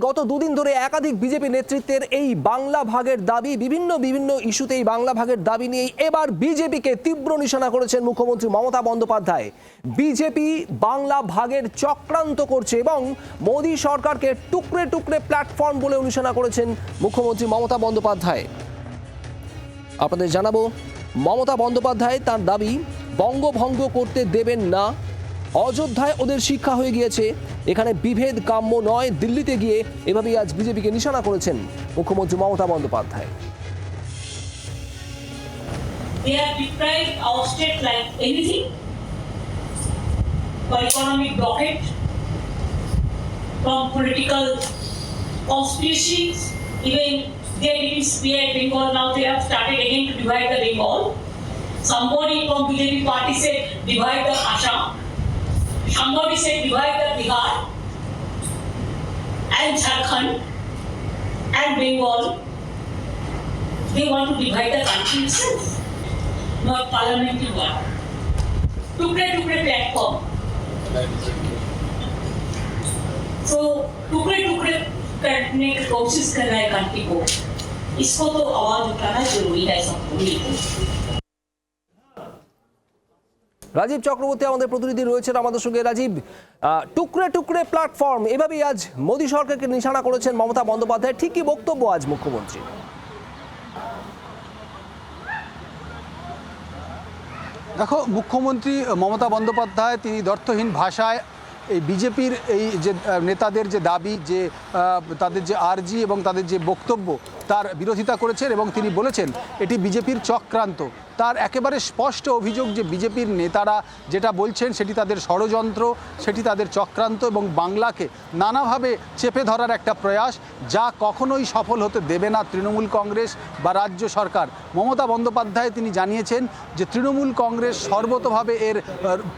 গত দুদিন ধরে একাধিক বিজেপি নেতৃত্বের এই বাংলা ভাগের দাবি, বিভিন্ন বিভিন্ন ইস্যুতে এই বাংলা ভাগের দাবি নিয়ে এবার বিজেপিকে তীব্র নিশানা করেছেন মুখ্যমন্ত্রী মমতা বন্দ্যোপাধ্যায়। বিজেপি বাংলা ভাগের চক্রান্ত করছে এবং মোদী সরকারকে টুকরে টুকরে প্ল্যাটফর্ম বলে নিশানা করেছেন মুখ্যমন্ত্রী মমতা বন্দ্যোপাধ্যায়। আপনাদের জানাব, মমতা বন্দ্যোপাধ্যায় তার দাবি, বঙ্গভঙ্গ করতে দেবেন না, অযোধ্যায় ওদের শিক্ষা হয়ে গিয়েছে। এখানে বিভেদ কাম্য নয় দিল্লিতে গিয়ে এভাবেই আজ বিজেপিকে নিশানা করেছেন মুখ্যমন্ত্রী Mamata Bandyopadhyay They have deprived our state like anything for economic blockade, from political conspiracies, even they didn't spare Bengal, now they have started again to divide the Bengal. Somebody from BJP party said divide the Assam. हम लोग divide कर Bihar and Jharkhand and Bengal they want to divide the country self not parliament two one टुकड़े टुकड़े platform so टुकड़े टुकड़े करने की कोशिश कर रहा है कंट्री को। इसको तो आवाज़ उठाना ज़रूरी है सबको मिलकर রাজীব চক্রবর্তী আমাদের প্রতিনিধি রয়েছেন আমাদের সঙ্গে। রাজীব টুকরে টুকরে প্ল্যাটফর্ম এভাবেই আজ মোদী সরকারকে নিশানা করেছেন মমতা বন্দ্যোপাধ্যায়। ঠিকই বক্তব্য আজ মুখ্যমন্ত্রী? দেখো, মুখ্যমন্ত্রী মমতা বন্দ্যোপাধ্যায়, তিনি দর্থহীন ভাষায় এই বিজেপির এই যে নেতাদের যে দাবি, যে তাদের যে আর্জি এবং তাদের যে বক্তব্য তার বিরোধিতা করেছেন এবং তিনি বলেছেন, এটি বিজেপির চক্রান্ত। তার একেবারে স্পষ্ট অভিযোগ যে বিজেপির নেতারা যেটা বলছেন সেটি তাদের ষড়যন্ত্র, সেটি তাদের চক্রান্ত এবং বাংলাকে নানাভাবে চেপে ধরার একটা প্রয়াস যা কখনোই সফল হতে দেবে না তৃণমূল কংগ্রেস বা রাজ্য সরকার। মমতা বন্দ্যোপাধ্যায় তিনি জানিয়েছেন যে তৃণমূল কংগ্রেস সর্বতভাবে এর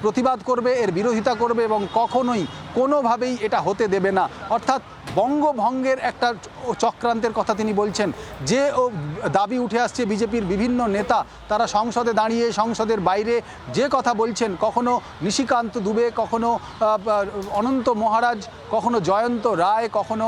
প্রতিবাদ করবে, এর বিরোধিতা করবে এবং কখনোই কোনোভাবেই এটা হতে দেবে না। অর্থাৎ বঙ্গভঙ্গের একটা চক্রান্তের কথা তিনি বলছেন। যে ও দাবি উঠে আসছে বিজেপির বিভিন্ন নেতা, তারা সংসদে দাঁড়িয়ে, সংসদের বাইরে যে কথা বলছেন, কখনো নিশিকান্ত দুবে, কখনো অনন্ত মহারাজ, কখনো জয়ন্ত রায়, কখনো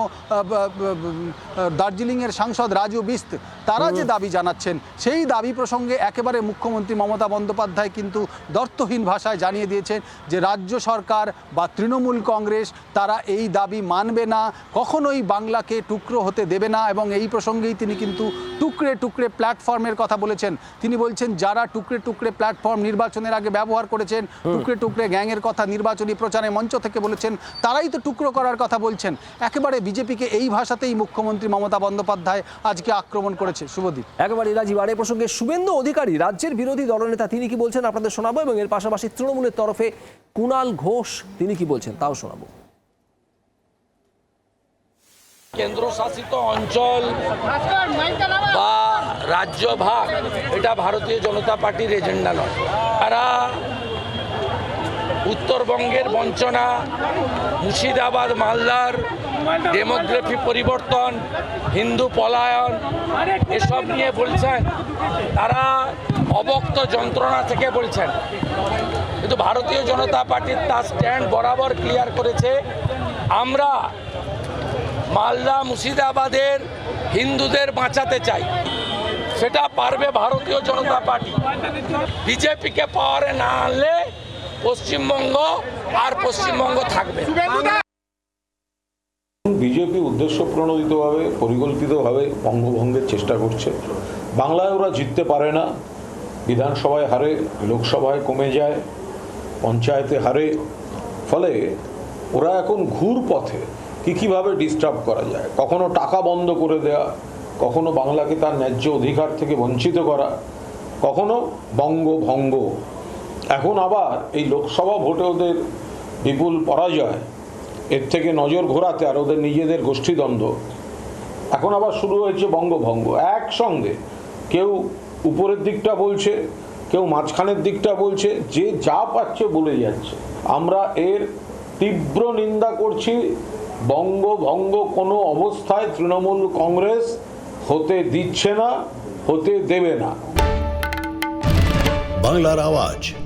দার্জিলিংয়ের সাংসদ রাজু বিস্ত তারা যে দাবি জানাচ্ছেন সেই দাবি প্রসঙ্গে একেবারে মুখ্যমন্ত্রী মমতা বন্দ্যোপাধ্যায় কিন্তু দর্থহীন ভাষায় জানিয়ে দিয়েছেন যে রাজ্য সরকার বা তৃণমূল কংগ্রেস তারা এই দাবি মানবে না কখনোই বাংলাকে টুকরো হতে দেবে না এবং এই প্রসঙ্গেই তিনি কিন্তু টুকরে টুকরে প্ল্যাটফর্মের কথা বলেছেন। তিনি বলছেন যারা টুকরে টুকরে প্ল্যাটফর্ম নির্বাচনের আগে ব্যবহার করেছেন টুকরে টুকরে গ্যাংয়ের কথা নির্বাচনী প্রচারে মঞ্চ থেকে বলেছেন তারাই তো টুকরো করার কথা বলছেন। একেবারে বিজেপিকে এই ভাষাতেই মুখ্যমন্ত্রী মমতা বন্দ্যোপাধ্যায় আজকে আক্রমণ করেছে শুভদীপ। একেবারে রাজীব। আর এ প্রসঙ্গে শুভেন্দু অধিকারী, রাজ্যের বিরোধী দলনেতা, তিনি কি বলছেন আপনাদের শোনাবো এবং এর পাশাপাশি তৃণমূলের তরফে কুণাল ঘোষ, তিনি কি বলছেন তাও শোনাবো। কেন্দ্রশাসিত অঞ্চল বা রাজ্য ভাগ, এটা ভারতীয় জনতা পার্টির এজেন্ডা নয়। তারা উত্তরবঙ্গের বঞ্চনা, মুর্শিদাবাদ মালদার ডেমোগ্রাফি পরিবর্তন, হিন্দু পলায়ন, এসব নিয়ে বলছেন। তারা অবক্ত যন্ত্রণা থেকে বলছেন। কিন্তু ভারতীয় জনতা পার্টির তার স্ট্যান্ড বরাবর ক্লিয়ার করেছে, আমরা মালদা, মুর্শিদাবাদের হিন্দুদের বাঁচাতে চাই। সেটা পারবে ভারতীয় জনতা পার্টি। বিজেপিকে পাওয়ারে না আনলে পশ্চিমবঙ্গ আর পশ্চিমবঙ্গ থাকবে। বিজেপি উদ্দেশ্য প্রণোদিতভাবে, পরিকল্পিতভাবে বঙ্গভঙ্গের চেষ্টা করছে। বাংলায় ওরা জিততে পারে না। বিধানসভায় হারে, লোকসভায় কমে যায়, পঞ্চায়েতে হারে। ফলে ওরা এখন ঘুর পথে কী কীভাবে ডিস্টার্ব করা যায়? কখনো টাকা বন্ধ করে দেয়া, কখনো বাংলাকে তার ন্যায্য অধিকার থেকে বঞ্চিত করা, কখনো বঙ্গভঙ্গ এখন আবার এই লোকসভা ভোটে ওদের বিপুল পরাজয়, এর থেকে নজর ঘোরাতে আর ওদের নিজেদের গোষ্ঠীদ্বন্দ্ব। এখন আবার শুরু হয়েছে বঙ্গভঙ্গ, একসঙ্গে। কেউ উপরের দিকটা বলছে, কেউ মাঝখানের দিকটা বলছে, যে যা পাচ্ছে বলে যাচ্ছে। আমরা এর তীব্র নিন্দা করছি, বঙ্গভঙ্গ কোনো অবস্থায় তৃণমূল কংগ্রেস হতে দিচ্ছে না, হতে দেবে না। বাংলার আওয়াজ।